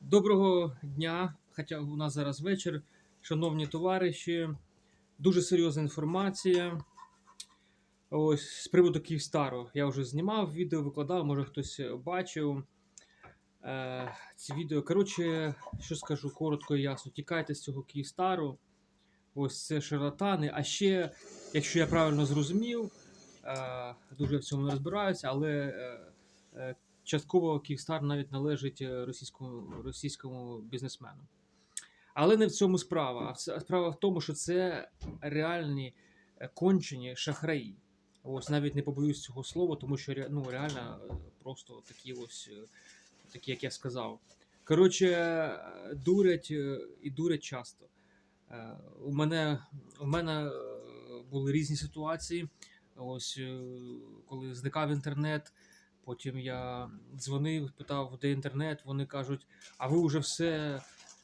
Доброго дня, хоча у нас зараз вечір. Шановні товариші, дуже серйозна інформація. Ось з приводу Київстару. Я вже знімав відео, викладав, може хтось бачив. Е, ці відео. Коротше, що скажу коротко і ясно. Тікайте з цього Київстару. Ось це шарлатани. А ще, якщо я правильно зрозумів, е, дуже в цьому не розбираюся, але е, е, частково Київстар навіть належить е, російському, російському бізнесмену. Але не в цьому справа. А справа в тому, що це реальні е, кончені шахраї. Ось навіть не побоюсь цього слова, тому що ну, реально е, просто такі ось, такі, як я сказав. Коротше, дурять і дурять часто. У мене, у мене були різні ситуації. Ось коли зникав інтернет, потім я дзвонив, питав, де інтернет. Вони кажуть, а ви вже все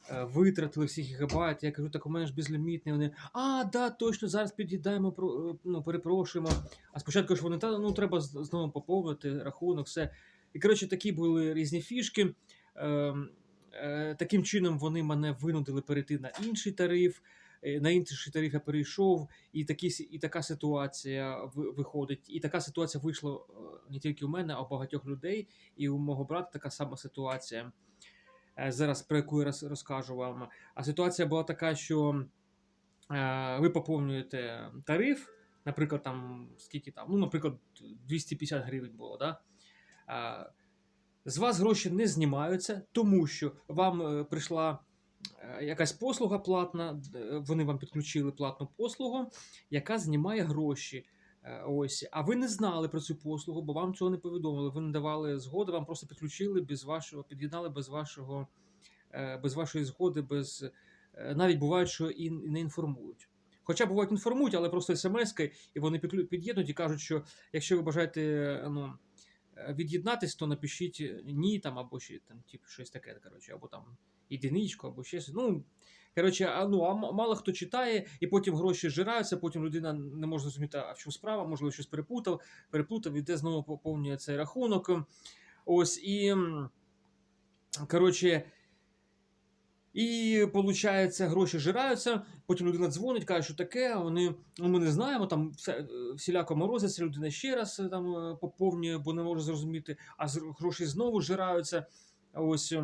е, витратили всі гігабайти. Я кажу, так у мене ж безлімітний. Вони, а, да, точно, зараз під'їдаємо, е, ну, перепрошуємо. А спочатку ж вони та ну треба знову поповнити рахунок, все. І коротше, такі були різні фішки. Ем, е, Таким чином вони мене винудили перейти на інший тариф. Е, На інший тариф я перейшов, і, такі, і така ситуація виходить. І така ситуація вийшла е, не тільки у мене, а у багатьох людей. І у мого брата така сама ситуація. Е, Зараз про яку я розкажу вам. А ситуація була така, що ви поповнюєте тариф, наприклад, там скільки там, ну, наприклад, 250 гривень було, да? З вас гроші не знімаються, тому що вам прийшла якась послуга платна, е, вони вам підключили платну послугу, яка знімає гроші. Е, Ось, а ви не знали про цю послугу, бо вам цього не повідомили. Ви не давали згоди, вам просто підключили без вашого, під'єднали без вашого, е, без вашої згоди, без е, навіть бувають, що і не інформують. Хоча бувають інформують, але просто смс-ки, і вони під'єднують і кажуть, що якщо ви бажаєте е, ну, е, від'єднатись, то напишіть е, ні там або ще там, типу, щось таке, коротше, або там єдиничку, або щось. Ну, коротше, а, ну, а мало хто читає, і потім гроші зжираються, потім людина не може зрозуміти, а в чому справа, можливо, щось переплутав, переплутав, іде знову поповнює цей рахунок. Ось і. Коротше. І виходить, гроші жираються, потім людина дзвонить, каже, що таке, вони, ну ми не знаємо, там все, е, всіляко морозиться, людина ще раз е, там е, поповнює, бо не може зрозуміти, а гроші знову жираються, ось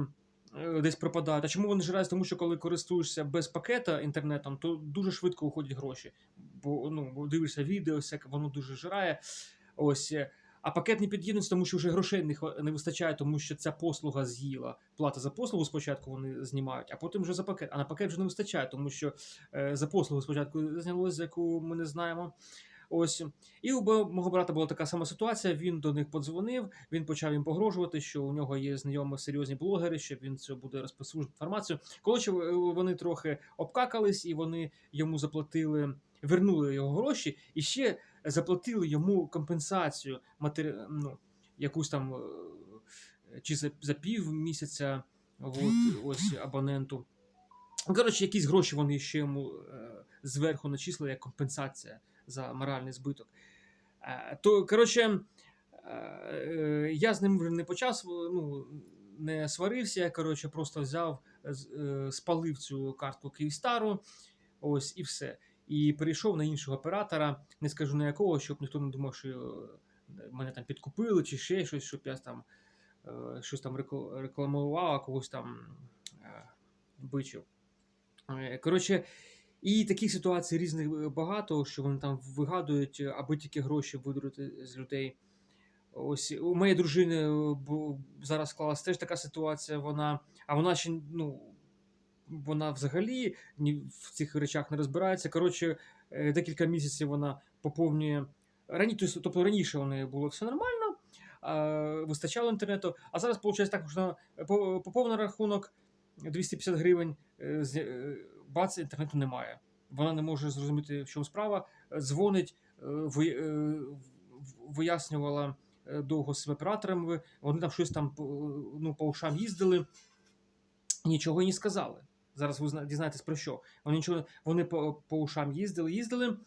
десь пропадають. А чому вони жираються? Тому що коли користуєшся без пакета інтернетом, то дуже швидко уходять гроші. Бо ну, дивишся відео, всяке, воно дуже жирає. Ось. е, А пакет не під'єднується, тому що вже грошей не, не вистачає, тому що ця послуга з'їла. Плата за послугу спочатку вони знімають, а потім вже за пакет. А на пакет вже не вистачає, тому що е, за послугу спочатку знялось, за яку ми не знаємо. Ось. І у мого брата була така сама ситуація. Він до них подзвонив, він почав їм погрожувати, що у нього є знайомі серйозні блогери, що він це буде розповсюджувати інформацію. Коротше, вони трохи обкакались, і вони йому заплатили, вернули його гроші і ще заплатили йому компенсацію матері... ну, якусь там е, чи за, за пів місяця от, ось абоненту. Коротше, якісь гроші вони ще йому е, зверху начислили як компенсація за моральний збиток. Е, то, коротше, е, я з ним не почав, ну, не сварився, коротше, просто взяв, е, спалив цю картку Київстару, ось і все. І перейшов на іншого оператора, не скажу на якого, щоб ніхто не думав, що мене там підкупили чи ще щось, щоб я там щось там рекламував, а когось там бичив. Коротше, і таких ситуацій різних е, багато, що вони там вигадують, е, аби тільки гроші видурити з людей. Ось у моєї дружини е, зараз склалась теж така ситуація. Вона, а вона ще ну, вона взагалі в цих речах не розбирається. Коротше, декілька місяців вона поповнює раніше, тобто раніше у неї було все нормально, вистачало інтернету. А зараз виходить так, що вона поповнила рахунок 250 гривень, бац, інтернету немає. Вона не може зрозуміти, в чому справа. е, Дзвонить, е, е, вияснювала довго з операторами. Вони там щось там ну, по ушам їздили, нічого й не сказали. Зараз ви зна- дізнаєтесь про що. Вони нічого, вони по, по ушам їздили, їздили.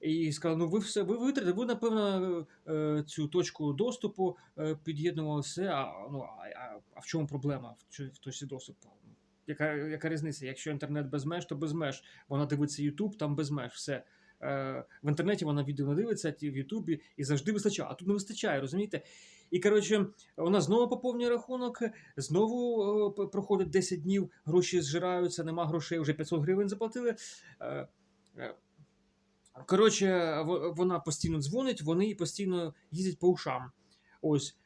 І сказали, ну ви все, ви витратите, ви, напевно, цю точку доступу під'єднували все. А, ну, а, а, в чому проблема в точці доступу? Яка, яка різниця? Якщо інтернет без меж, то без меж. Вона дивиться YouTube, там без меж, все. Е, в інтернеті вона відео не дивиться, в Ютубі, і завжди вистачає. А тут не вистачає, розумієте? І коротше, вона знову поповнює рахунок, знову е, проходить 10 днів, гроші зжираються, нема грошей, вже 500 гривень заплатили. Е, е, Коротше, вона постійно дзвонить, вони постійно їздять по ушам. Ось.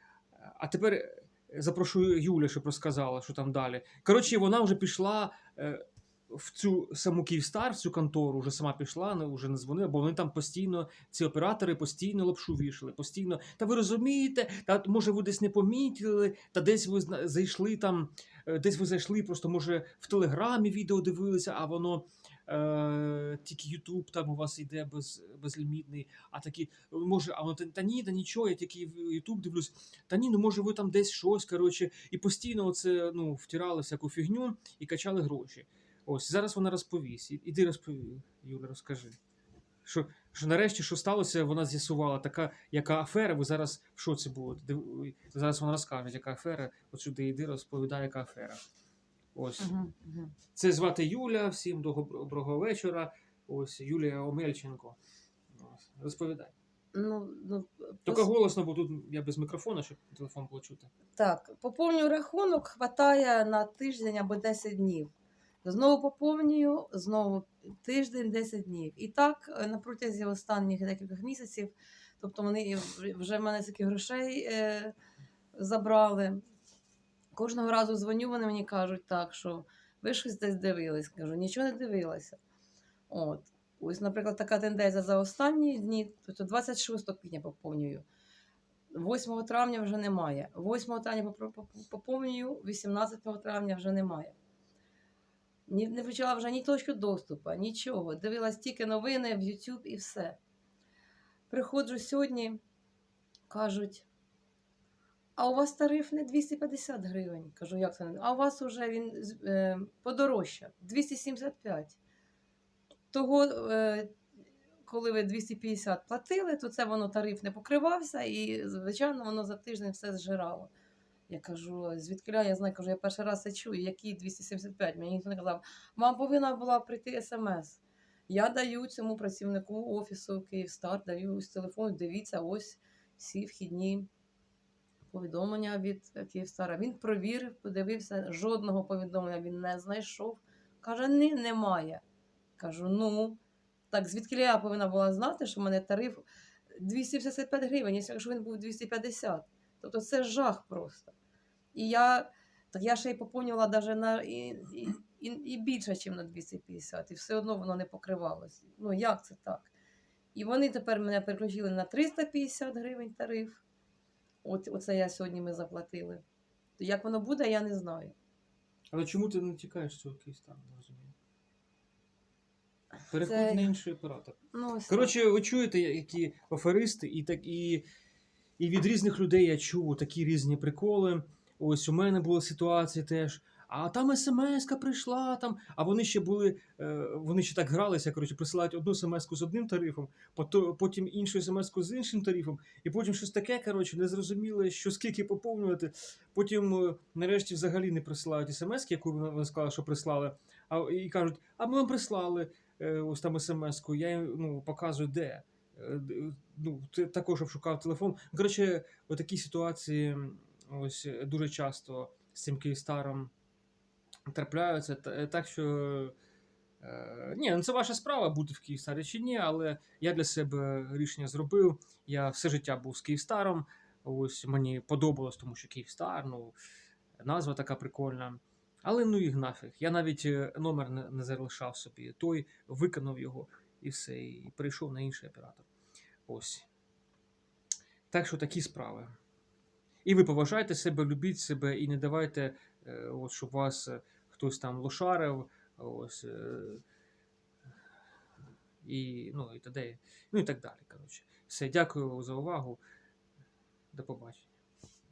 А тепер запрошую Юлю, щоб розказала, що там далі. Коротше, вона вже пішла е, в цю саму Київстар, в цю контору, вже сама пішла, не, вже не дзвонила, бо вони там постійно, ці оператори постійно лапшу вішали, постійно. Та ви розумієте, та може ви десь не помітили, та десь ви зайшли там, е, десь ви зайшли, просто може в Телеграмі відео дивилися, а воно. Е, тільки Ютуб там у вас йде без, безлімітний, а такі, може, а воно та, ні, та нічого, я тільки Ютуб дивлюсь, та ні, ну може ви там десь щось, коротше, і постійно оце, ну, втирали всяку фігню і качали гроші. Ось, зараз вона розповість. Іди розпові, Юля, розкажи. Що, що нарешті, що сталося, вона з'ясувала, така, яка афера, ви зараз в шоці будете. Зараз вона розкаже, яка афера. От сюди йди, розповідає, яка афера. Ось. Угу, угу. Це звати Юля, всім доброго вечора. Ось Юлія Омельченко. Ось, Розповідай. Ну, ну, Тільки пос- голосно, бо тут я без мікрофона, щоб телефон було чути. Так, поповнюю рахунок, хватає на тиждень або 10 днів. Знову поповнюю, знову тиждень, 10 днів. І так е, на протязі останніх декількох місяців, тобто вони вже в мене стільки грошей е, забрали. Кожного разу дзвоню, вони мені кажуть так, що ви щось десь дивились. Кажу, нічого не дивилася. От. Ось, наприклад, така тенденція за останні дні, тобто 26 квітня поповнюю. 8 травня вже немає. 8 травня поповнюю, 18 травня вже немає. Ні, не включала вже ні точку доступу, нічого. Дивилась тільки новини в YouTube і все. Приходжу сьогодні, кажуть, а у вас тариф не 250 гривень. Кажу, як це не? А у вас вже він е, подорожчав 275. Того, е, коли ви 250 платили, то це воно тариф не покривався, і, звичайно, воно за тиждень все зжирало. Я кажу, звідки я знаю, кажу, я перший раз це чую, які 275. Мені ніхто не казав, вам повинна була прийти смс. Я даю цьому працівнику офісу Київстар, даю з телефону, дивіться, ось всі вхідні повідомлення від е, Київстара. Він провірив, подивився, жодного повідомлення він не знайшов. Каже, ні, немає. Кажу, ну, так звідки я повинна була знати, що в мене тариф 275 гривень, якщо він був 250. Тобто це жах просто. І я, так я ще й поповнювала навіть на і, і, і, і більше, ніж на 250, і все одно воно не покривалося. Ну як це так? І вони тепер мене переключили на 350 гривень тариф. От, оце я сьогодні ми заплатили. То як воно буде, я не знаю. Але чому ти не тікаєш з цього Київстану, розумію? Переходь Це- на інший оператор. Ну, ось Коротше, ви чуєте, які аферисти, і так і, і від різних людей я чув такі різні приколи. Ось у мене була ситуація теж. А там смс-ка прийшла, там, а вони ще були, е, вони ще так гралися, коротше, присилають одну смс-ку з одним тарифом, потім іншу смс-ку з іншим тарифом, і потім щось таке, коротше, не зрозуміло, що скільки поповнювати. Потім, е, нарешті, взагалі не присилають смс-ки, яку вони сказали, що прислали, а, і кажуть, а ми вам прислали е, ось там смс-ку, я їм ну, показую де. Ну, також щоб шукав телефон. Коротше, в такій ситуації ось е, дуже часто з цим Київстаром трапляються. Так що. Е, ні, ну це ваша справа бути в Київстарі чи ні, але я для себе рішення зробив. Я все життя був з Київстаром. Ось мені подобалось, тому що Київстар, ну, назва така прикольна. Але ну їх нафіг. Я навіть е, номер не, залишав собі. Той виконав його і все, і перейшов на інший оператор. Ось. Так що такі справи. І ви поважайте себе, любіть себе і не давайте, е, от, щоб вас е, хтось там лошарив. Ось. е, І, ну, і тоді, Ну і так далі. Коротше. Все, дякую за увагу. До побачення.